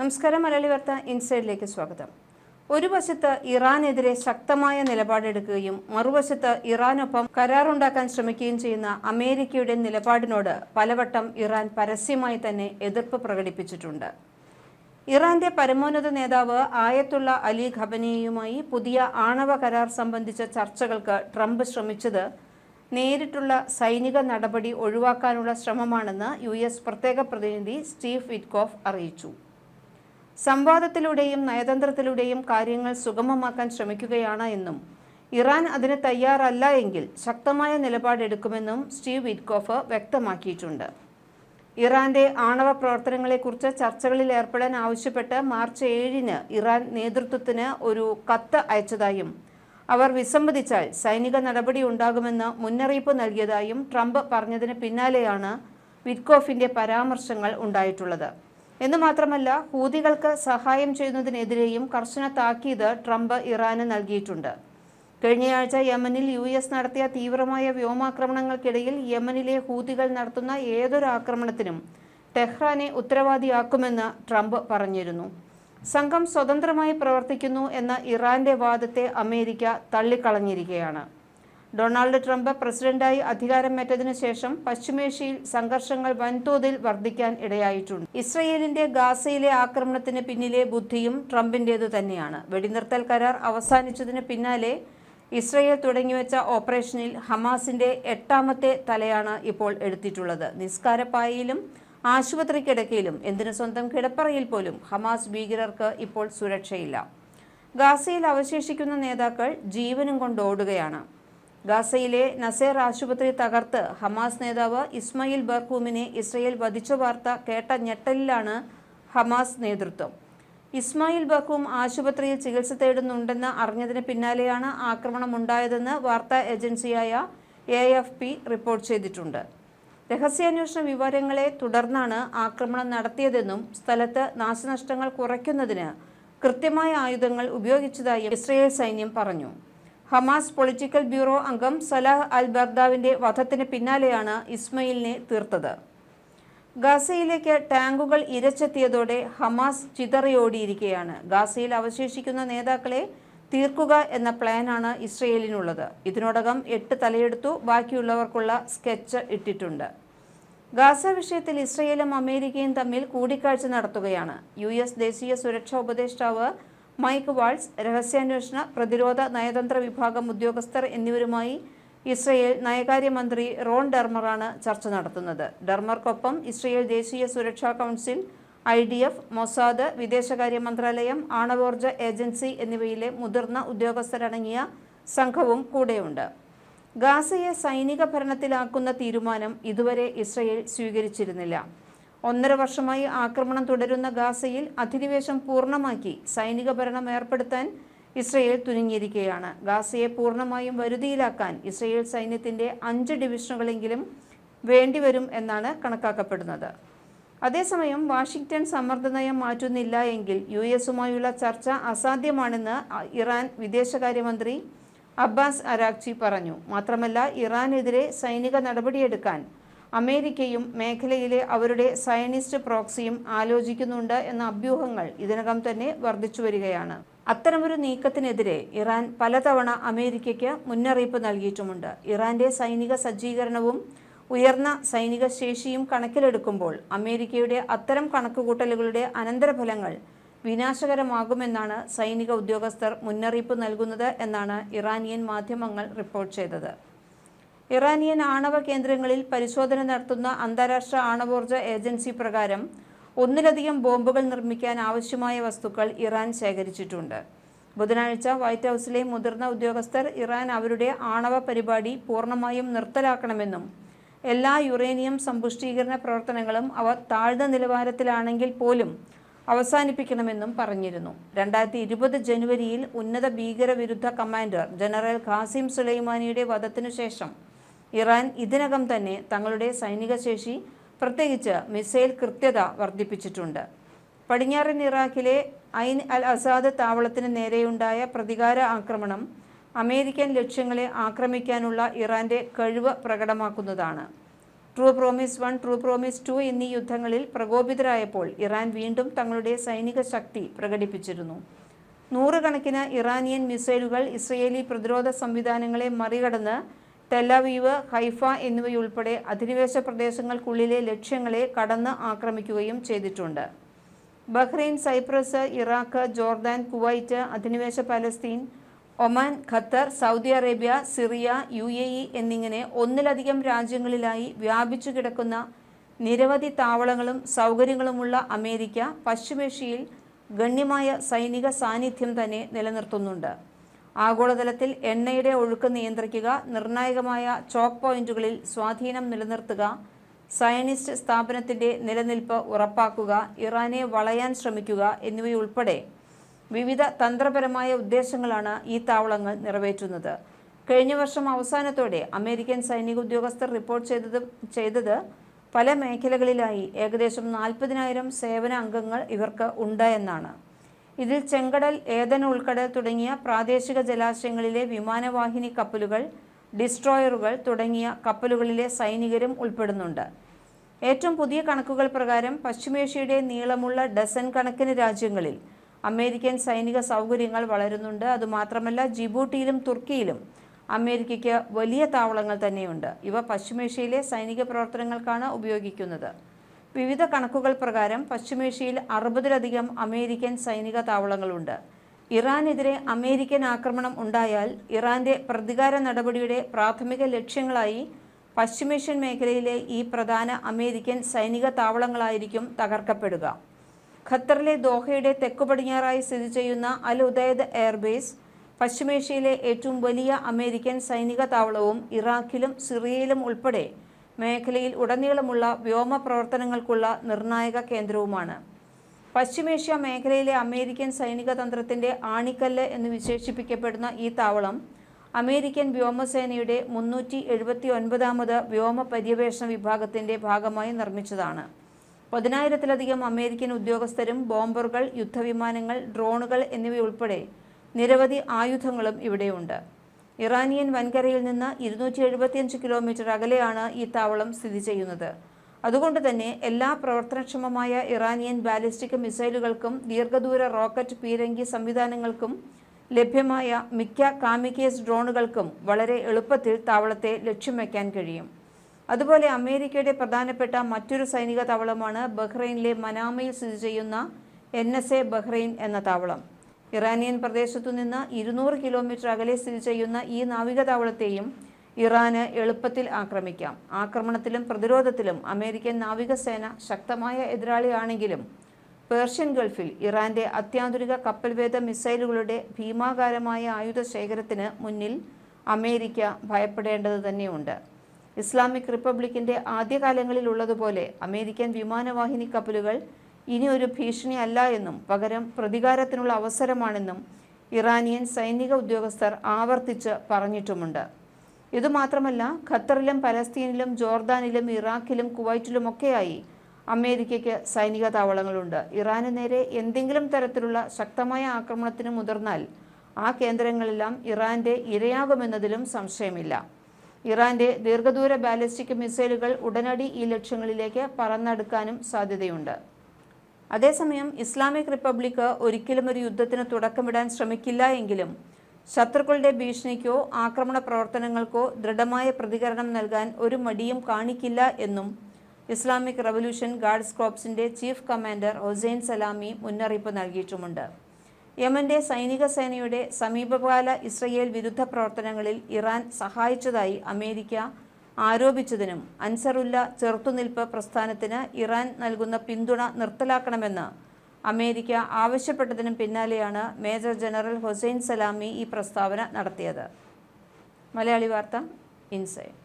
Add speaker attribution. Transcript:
Speaker 1: നമസ്കാരം മലയാളി വാർത്ത ഇൻസൈഡിലേക്ക് സ്വാഗതം. ഒരു വശത്ത് ഇറാനെതിരെ ശക്തമായ നിലപാടെടുക്കുകയും മറുവശത്ത് ഇറാനൊപ്പം കരാറുണ്ടാക്കാൻ ശ്രമിക്കുകയും ചെയ്യുന്ന അമേരിക്കയുടെ നിലപാടിനോട് പലവട്ടം ഇറാൻ പരസ്യമായി തന്നെ എതിർപ്പ് പ്രകടിപ്പിച്ചിട്ടുണ്ട്. ഇറാന്റെ പരമോന്നത നേതാവ് ആയത്തുള്ള അലി ഖബനിയുമായി പുതിയ ആണവ കരാർ സംബന്ധിച്ച ചർച്ചകൾക്ക് ട്രംപ് ശ്രമിച്ചത് നേരിട്ടുള്ള സൈനിക നടപടി ഒഴിവാക്കാനുള്ള ശ്രമമാണെന്ന് യു എസ് പ്രത്യേക പ്രതിനിധി സ്റ്റീവ് വിറ്റ്കോഫ് അറിയിച്ചു. സംവാദത്തിലൂടെയും നയതന്ത്രത്തിലൂടെയും കാര്യങ്ങൾ സുഗമമാക്കാൻ ശ്രമിക്കുകയാണ് എന്നും ഇറാൻ അതിന് തയ്യാറല്ല എങ്കിൽ ശക്തമായ നിലപാടെടുക്കുമെന്നും സ്റ്റീവ് വിറ്റ്കോഫ് വ്യക്തമാക്കിയിട്ടുണ്ട്. ഇറാന്റെ ആണവ പ്രവർത്തനങ്ങളെക്കുറിച്ച് ചർച്ചകളിൽ ഏർപ്പെടാൻ ആവശ്യപ്പെട്ട് മാർച്ച് ഏഴിന് ഇറാൻ നേതൃത്വത്തിന് ഒരു കത്ത് അയച്ചതായും അവർ വിസമ്മതിച്ചാൽ സൈനിക നടപടി ഉണ്ടാകുമെന്ന് മുന്നറിയിപ്പ് നൽകിയതായും ട്രംപ് പറഞ്ഞതിന് പിന്നാലെയാണ് വിറ്റ്കോഫിന്റെ പരാമർശങ്ങൾ ഉണ്ടായിട്ടുള്ളത്. എന്ന് മാത്രമല്ല ഹൂതികൾക്ക് സഹായം ചെയ്യുന്നതിനെതിരെയും കർശന താക്കീത് ട്രംപ് ഇറാന് നൽകിയിട്ടുണ്ട്. കഴിഞ്ഞയാഴ്ച യമനിൽ യു എസ് നടത്തിയ തീവ്രമായ വ്യോമാക്രമണങ്ങൾക്കിടയിൽ യമനിലെ ഹൂതികൾ നടത്തുന്ന ഏതൊരു ആക്രമണത്തിനും ടെഹ്റാനെ ഉത്തരവാദിയാക്കുമെന്ന് ട്രംപ് പറഞ്ഞിരുന്നു. സംഘം സ്വതന്ത്രമായി പ്രവർത്തിക്കുന്നു എന്ന ഇറാന്റെ വാദത്തെ അമേരിക്ക തള്ളിക്കളഞ്ഞിരിക്കുകയാണ്. ഡൊണാൾഡ് ട്രംപ് പ്രസിഡന്റായി അധികാരമേറ്റതിനു ശേഷം പശ്ചിമേഷ്യയിൽ സംഘർഷങ്ങൾ വൻതോതിൽ വർദ്ധിക്കാൻ ഇടയായിട്ടുണ്ട്. ഇസ്രയേലിന്റെ ഗാസയിലെ ആക്രമണത്തിന് പിന്നിലെ ബുദ്ധിയും ട്രംപിന്റേതു തന്നെയാണ്. വെടിനിർത്തൽ കരാർ അവസാനിച്ചതിന് പിന്നാലെ ഇസ്രയേൽ തുടങ്ങിവെച്ച ഓപ്പറേഷനിൽ ഹമാസിന്റെ എട്ടാമത്തെ തലയാണ് ഇപ്പോൾ എടുത്തിട്ടുള്ളത്. നിസ്കാരപ്പായയിലും ആശുപത്രി കിടക്കയിലും എന്തിനു സ്വന്തം കിടപ്പറയിൽ പോലും ഹമാസ് ഭീകരർക്ക് ഇപ്പോൾ സുരക്ഷയില്ല. ഗാസയിൽ അവശേഷിക്കുന്ന നേതാക്കൾ ജീവനും കൊണ്ട് ഓടുകയാണ്. ഗാസയിലെ നസേർ ആശുപത്രി തകർത്ത് ഹമാസ് നേതാവ് ഇസ്മയിൽ ബർഹൂമിനെ ഇസ്രയേൽ വധിച്ച വാർത്ത കേട്ട ഞെട്ടലിലാണ് ഹമാസ് നേതൃത്വം. ഇസ്മായിൽ ബർഹൂം ആശുപത്രിയിൽ ചികിത്സ തേടുന്നുണ്ടെന്ന് അറിഞ്ഞതിന് പിന്നാലെയാണ് ആക്രമണം ഉണ്ടായതെന്ന് വാർത്താ ഏജൻസിയായ എ എഫ് പി റിപ്പോർട്ട് ചെയ്തിട്ടുണ്ട്. രഹസ്യാന്വേഷണ വിവരങ്ങളെ തുടർന്നാണ് ആക്രമണം നടത്തിയതെന്നും സ്ഥലത്ത് നാശനഷ്ടങ്ങൾ കുറയ്ക്കുന്നതിന് കൃത്യമായ ആയുധങ്ങൾ ഉപയോഗിച്ചതായി ഇസ്രയേൽ സൈന്യം പറഞ്ഞു. ഹമാസ് പൊളിറ്റിക്കൽ ബ്യൂറോ അംഗം സലാഹ് അൽ ബർദാവിന്റെ വധത്തിന് പിന്നാലെയാണ് ഇസ്മയിലിനെ തീർത്തത്. ഗാസയിലേക്ക് ടാങ്കുകൾ ഇരച്ചെത്തിയതോടെ ഹമാസ് ചിതറിയോടിയിരിക്കുകയാണ്. ഗാസയിൽ അവശേഷിക്കുന്ന നേതാക്കളെ തീർക്കുക എന്ന പ്ലാനാണ് ഇസ്രയേലിനുള്ളത്. ഇതിനോടകം എട്ട് തലയെടുത്തു ബാക്കിയുള്ളവർക്കുള്ള സ്കെച്ച് ഇട്ടിട്ടുണ്ട്. ഗാസ വിഷയത്തിൽ ഇസ്രയേലും അമേരിക്കയും തമ്മിൽ കൂടിക്കാഴ്ച നടത്തുകയാണ്. യു എസ് ദേശീയ സുരക്ഷാ ഉപദേഷ്ടാവ് മൈക്ക് വാൾസ് രഹസ്യാന്വേഷണ പ്രതിരോധ നയതന്ത്ര വിഭാഗം ഉദ്യോഗസ്ഥർ എന്നിവരുമായി ഇസ്രയേൽ നയകാര്യമന്ത്രി റോൺ ഡെർമറാണ് ചർച്ച നടത്തുന്നത്. ഡർമർക്കൊപ്പം ഇസ്രയേൽ ദേശീയ സുരക്ഷാ council I D F Mossad വിദേശകാര്യ മന്ത്രാലയം ആണവോർജ ഏജൻസി എന്നിവയിലെ മുതിർന്ന ഉദ്യോഗസ്ഥരടങ്ങിയ സംഘവും കൂടെയുണ്ട്. ഗാസയെ സൈനിക ഭരണത്തിലാക്കുന്ന തീരുമാനം ഇതുവരെ ഇസ്രയേൽ സ്വീകരിച്ചിരുന്നില്ല. ഒന്നര വർഷമായി ആക്രമണം തുടരുന്ന ഗാസയിൽ അധിനിവേശം പൂർണമാക്കി സൈനിക ഭരണം ഏർപ്പെടുത്താൻ ഇസ്രയേൽ തുനിഞ്ഞിരിക്കുകയാണ്. ഗാസയെ പൂർണമായും വരുതിയിലാക്കാൻ ഇസ്രയേൽ സൈന്യത്തിന്റെ അഞ്ച് ഡിവിഷനുകളെങ്കിലും വേണ്ടിവരും എന്നാണ് കണക്കാക്കപ്പെടുന്നത്. അതേസമയം വാഷിംഗ്ടൺ സമ്മർദ്ദ നയം മാറ്റുന്നില്ല എങ്കിൽ യു എസുമായുള്ള ചർച്ച അസാധ്യമാണെന്ന് ഇറാൻ വിദേശകാര്യമന്ത്രി അബ്ബാസ് അരാക്ചി പറഞ്ഞു. മാത്രമല്ല ഇറാനെതിരെ സൈനിക നടപടിയെടുക്കാൻ അമേരിക്കയും മേഖലയിലെ അവരുടെ സയനിസ്റ്റ് പ്രോക്സിയും ആലോചിക്കുന്നുണ്ട് എന്ന അഭ്യൂഹങ്ങൾ ഇതിനകം തന്നെ വർദ്ധിച്ചു വരികയാണ്. അത്തരമൊരു നീക്കത്തിനെതിരെ ഇറാൻ പലതവണ അമേരിക്കയ്ക്ക് മുന്നറിയിപ്പ് നൽകിയിട്ടുമുണ്ട്. ഇറാന്റെ സൈനിക സജ്ജീകരണവും ഉയർന്ന സൈനിക ശേഷിയും കണക്കിലെടുക്കുമ്പോൾ അമേരിക്കയുടെ അത്തരം കണക്കുകൂട്ടലുകളുടെ അനന്തരഫലങ്ങൾ വിനാശകരമാകുമെന്നാണ് സൈനിക ഉദ്യോഗസ്ഥർ മുന്നറിയിപ്പ് നൽകുന്നത് എന്നാണ് ഇറാനിയൻ മാധ്യമങ്ങൾ റിപ്പോർട്ട് ചെയ്തത്. ഇറാനിയൻ ആണവ കേന്ദ്രങ്ങളിൽ പരിശോധന നടത്തുന്ന അന്താരാഷ്ട്ര ആണവോർജ ഏജൻസി പ്രകാരം ഒന്നിലധികം ബോംബുകൾ നിർമ്മിക്കാൻ ആവശ്യമായ വസ്തുക്കൾ ഇറാൻ ശേഖരിച്ചിട്ടുണ്ട്. ബുധനാഴ്ച വൈറ്റ് ഹൗസിലെ മുതിർന്ന ഉദ്യോഗസ്ഥർ ഇറാൻ അവരുടെ ആണവ പരിപാടി പൂർണമായും നിർത്തലാക്കണമെന്നും എല്ലാ യുറേനിയം സമ്പുഷ്ടീകരണ പ്രവർത്തനങ്ങളും അവ താഴ്ന്ന നിലവാരത്തിലാണെങ്കിൽ പോലും അവസാനിപ്പിക്കണമെന്നും പറഞ്ഞിരുന്നു. രണ്ടായിരത്തി ഇരുപത് ജനുവരിയിൽ ഉന്നത ഭീകരവിരുദ്ധ കമാൻഡർ ജനറൽ ഖാസിം സുലൈമാനിയുടെ വധത്തിനു ശേഷം ഇറാൻ ഇതിനകം തന്നെ തങ്ങളുടെ സൈനിക ശേഷി പ്രത്യേകിച്ച് മിസൈൽ കൃത്യത വർദ്ധിപ്പിച്ചിട്ടുണ്ട്. പടിഞ്ഞാറൻ ഇറാഖിലെ ഐൻ അൽ അസാദ് താവളത്തിന് നേരെയുണ്ടായ പ്രതികാര ആക്രമണം അമേരിക്കൻ ലക്ഷ്യങ്ങളെ ആക്രമിക്കാനുള്ള ഇറാന്റെ കഴിവ് പ്രകടമാക്കുന്നതാണ്. True promise one true promise two എന്നീ യുദ്ധങ്ങളിൽ പ്രകോപിതരായപ്പോൾ ഇറാൻ വീണ്ടും തങ്ങളുടെ സൈനിക ശക്തി പ്രകടിപ്പിച്ചിരുന്നു. നൂറുകണക്കിന് ഇറാനിയൻ മിസൈലുകൾ ഇസ്രയേലി പ്രതിരോധ സംവിധാനങ്ങളെ മറികടന്ന് ടെല്ലവീവ് ഹൈഫ എന്നിവയുൾപ്പെടെ അധിനിവേശ പ്രദേശങ്ങൾക്കുള്ളിലെ ലക്ഷ്യങ്ങളെ കടന്ന് ആക്രമിക്കുകയും ചെയ്തിട്ടുണ്ട്. Bahrain Cyprus Iraq Jordan Kuwait അധിനിവേശ Palestine Oman Qatar Saudi Arabia Syria U A E എന്നിങ്ങനെ ഒന്നിലധികം രാജ്യങ്ങളിലായി വ്യാപിച്ചു കിടക്കുന്ന നിരവധി താവളങ്ങളും സൗകര്യങ്ങളുമുള്ള അമേരിക്ക പശ്ചിമേഷ്യയിൽ ഗണ്യമായ സൈനിക സാന്നിധ്യം തന്നെ നിലനിർത്തുന്നുണ്ട്. ആഗോളതലത്തിൽ എണ്ണയുടെ ഒഴുക്ക് നിയന്ത്രിക്കുക നിർണായകമായ ചോക്ക് പോയിന്റുകളിൽ സ്വാധീനം നിലനിർത്തുക സയനിസ്റ്റ് സ്ഥാപനത്തിന്റെ നിലനിൽപ്പ് ഉറപ്പാക്കുക ഇറാനെ വളയാൻ ശ്രമിക്കുക എന്നിവയുൾപ്പെടെ വിവിധ തന്ത്രപരമായ ഉദ്ദേശങ്ങളാണ് ഈ താവളങ്ങൾ നിറവേറ്റുന്നത്. കഴിഞ്ഞ വർഷം അവസാനത്തോടെ അമേരിക്കൻ സൈനിക ഉദ്യോഗസ്ഥർ റിപ്പോർട്ട് ചെയ്തത് ചെയ്തത് പല മേഖലകളിലായി ഏകദേശം നാൽപ്പതിനായിരം സേവന അംഗങ്ങൾ ഇവർക്ക് ഉണ്ട് എന്നാണ്. ഇതിൽ ചെങ്കടൽ ഏതൻ ഉൾക്കടൽ തുടങ്ങിയ പ്രാദേശിക ജലാശയങ്ങളിലെ വിമാനവാഹിനി കപ്പലുകൾ ഡിസ്ട്രോയറുകൾ തുടങ്ങിയ കപ്പലുകളിലെ സൈനികരും ഉൾപ്പെടുന്നുണ്ട്. ഏറ്റവും പുതിയ കണക്കുകൾ പ്രകാരം പശ്ചിമേഷ്യയുടെ നീളമുള്ള ഡസൻ കണക്കിന് രാജ്യങ്ങളിൽ അമേരിക്കൻ സൈനിക സൗകര്യങ്ങൾ വളരുന്നുണ്ട്. അതുമാത്രമല്ല ജിബൂട്ടിയിലും തുർക്കിയിലും അമേരിക്കയ്ക്ക് വലിയ താവളങ്ങൾ തന്നെയുണ്ട്. ഇവ പശ്ചിമേഷ്യയിലെ സൈനിക പ്രവർത്തനങ്ങൾക്കാണ് ഉപയോഗിക്കുന്നത്. വിവിധ കണക്കുകൾ പ്രകാരം പശ്ചിമേഷ്യയിൽ അറുപതിലധികം അമേരിക്കൻ സൈനിക താവളങ്ങളുണ്ട്. ഇറാനെതിരെ അമേരിക്കൻ ആക്രമണം ഉണ്ടായാൽ ഇറാന്റെ പ്രതികാര നടപടിയുടെ പ്രാഥമിക ലക്ഷ്യങ്ങളായി പശ്ചിമേഷ്യൻ മേഖലയിലെ ഈ പ്രധാന അമേരിക്കൻ സൈനിക താവളങ്ങളായിരിക്കും തകർക്കപ്പെടുക. ഖത്തറിലെ ദോഹയുടെ തെക്കു പടിഞ്ഞാറായി സ്ഥിതി ചെയ്യുന്ന അൽ ഉദൈദ് എയർബേസ് പശ്ചിമേഷ്യയിലെ ഏറ്റവും വലിയ അമേരിക്കൻ സൈനിക താവളവും ഇറാഖിലും സിറിയയിലും ഉൾപ്പെടെ മേഖലയിൽ ഉടനീളമുള്ള വ്യോമ പ്രവർത്തനങ്ങൾക്കുള്ള നിർണായക കേന്ദ്രവുമാണ്. പശ്ചിമേഷ്യ മേഖലയിലെ അമേരിക്കൻ സൈനിക തന്ത്രത്തിന്റെ ആണിക്കല്ല് എന്ന് വിശേഷിപ്പിക്കപ്പെടുന്ന ഈ താവളം അമേരിക്കൻ വ്യോമസേനയുടെ മുന്നൂറ്റി എഴുപത്തി ഒൻപതാമത് വ്യോമ പര്യവേഷണ വിഭാഗത്തിന്റെ ഭാഗമായി നിർമ്മിച്ചതാണ്. പതിനായിരത്തിലധികം അമേരിക്കൻ ഉദ്യോഗസ്ഥരും ബോംബറുകൾ യുദ്ധവിമാനങ്ങൾ ഡ്രോണുകൾ എന്നിവയുൾപ്പെടെ നിരവധി ആയുധങ്ങളും ഇവിടെയുണ്ട്. ഇറാനിയൻ വൻകരയിൽ നിന്ന് ഇരുന്നൂറ്റി എഴുപത്തിയഞ്ച് കിലോമീറ്റർ അകലെയാണ് ഈ താവളം സ്ഥിതി ചെയ്യുന്നത്. അതുകൊണ്ട് തന്നെ എല്ലാ പ്രവർത്തനക്ഷമമായ ഇറാനിയൻ ബാലിസ്റ്റിക് മിസൈലുകൾക്കും ദീർഘദൂര റോക്കറ്റ് പീരങ്കി സംവിധാനങ്ങൾക്കും ലഭ്യമായ മിക്ക കാമിക്കേസ് ഡ്രോണുകൾക്കും വളരെ എളുപ്പത്തിൽ താവളത്തെ ലക്ഷ്യം വയ്ക്കാൻ കഴിയും. അതുപോലെ അമേരിക്കയുടെ പ്രധാനപ്പെട്ട മറ്റൊരു സൈനിക താവളമാണ് ബഹ്റൈനിലെ മനാമയിൽ സ്ഥിതി ചെയ്യുന്ന എൻ എസ് എ ബഹ്റൈൻ എന്ന താവളം. ഇറാനിയൻ പ്രദേശത്തു നിന്ന് ഇരുന്നൂറ് കിലോമീറ്റർ അകലെ സ്ഥിതി ചെയ്യുന്ന ഈ നാവിക താവളത്തെയും ഇറാന് എളുപ്പത്തിൽ ആക്രമിക്കാം. ആക്രമണത്തിലും പ്രതിരോധത്തിലും അമേരിക്കൻ നാവികസേന ശക്തമായ എതിരാളിയാണെങ്കിലും പേർഷ്യൻ ഗൾഫിൽ ഇറാന്റെ അത്യാധുനിക കപ്പൽവേദ മിസൈലുകളുടെ ഭീമാകാരമായ ആയുധ ശേഖരത്തിന് മുന്നിൽ അമേരിക്ക ഭയപ്പെടേണ്ടത് തന്നെയുണ്ട്. ഇസ്ലാമിക് റിപ്പബ്ലിക്കിന്റെ ആദ്യകാലങ്ങളിൽ ഉള്ളതുപോലെ അമേരിക്കൻ വിമാനവാഹിനി കപ്പലുകൾ ഇനി ഒരു ഭീഷണി അല്ല എന്നും പകരം പ്രതികാരത്തിനുള്ള അവസരമാണെന്നും ഇറാനിയൻ സൈനിക ഉദ്യോഗസ്ഥർ ആവർത്തിച്ച് പറഞ്ഞിട്ടുമുണ്ട്. ഇതുമാത്രമല്ല ഖത്തറിലും പലസ്തീനിലും ജോർദാനിലും ഇറാഖിലും കുവൈറ്റിലുമൊക്കെയായി അമേരിക്കയ്ക്ക് സൈനിക താവളങ്ങളുണ്ട്. ഇറാന് നേരെ എന്തെങ്കിലും തരത്തിലുള്ള ശക്തമായ ആക്രമണത്തിന് മുതിർന്നാൽ ആ കേന്ദ്രങ്ങളെല്ലാം ഇറാന്റെ ഇരയാകുമെന്നതിലും സംശയമില്ല. ഇറാന്റെ ദീർഘദൂര ബാലിസ്റ്റിക് മിസൈലുകൾ ഉടനടി ഈ ലക്ഷ്യങ്ങളിലേക്ക് പറന്നെടുക്കാനും സാധ്യതയുണ്ട്. അതേസമയം ഇസ്ലാമിക് റിപ്പബ്ലിക്ക് ഒരിക്കലും ഒരു യുദ്ധത്തിന് തുടക്കമിടാൻ ശ്രമിക്കില്ല എങ്കിലും ശത്രുക്കളുടെ ഭീഷണിക്കോ ആക്രമണ പ്രവർത്തനങ്ങൾക്കോ ദൃഢമായ പ്രതികരണം നൽകാൻ ഒരു മടിയും കാണിക്കില്ല എന്നും ഇസ്ലാമിക് റവല്യൂഷൻ ഗാർഡ്സ് ക്രോപ്സിന്റെ ചീഫ് കമാൻഡർ ഹുസൈൻ സലാമി മുന്നറിയിപ്പ് നൽകിയിട്ടുമുണ്ട്. യമന്റെ സൈനിക സേനയുടെ സമീപകാല ഇസ്രയേൽ വിരുദ്ധ പ്രവർത്തനങ്ങളിൽ ഇറാൻ സഹായിച്ചതായി അമേരിക്ക ആരോപിച്ചതിനും അൻസറുല്ല ചെറുത്തുനിൽപ്പ് പ്രസ്ഥാനത്തിന് ഇറാൻ നൽകുന്ന പിന്തുണ നിർത്തലാക്കണമെന്ന് അമേരിക്ക ആവശ്യപ്പെട്ടതിനും പിന്നാലെയാണ് മേജർ ജനറൽ ഹുസൈൻ സലാമി ഈ പ്രസ്താവന നടത്തിയത്. മലയാളി വാർത്ത ഇൻസൈഡ്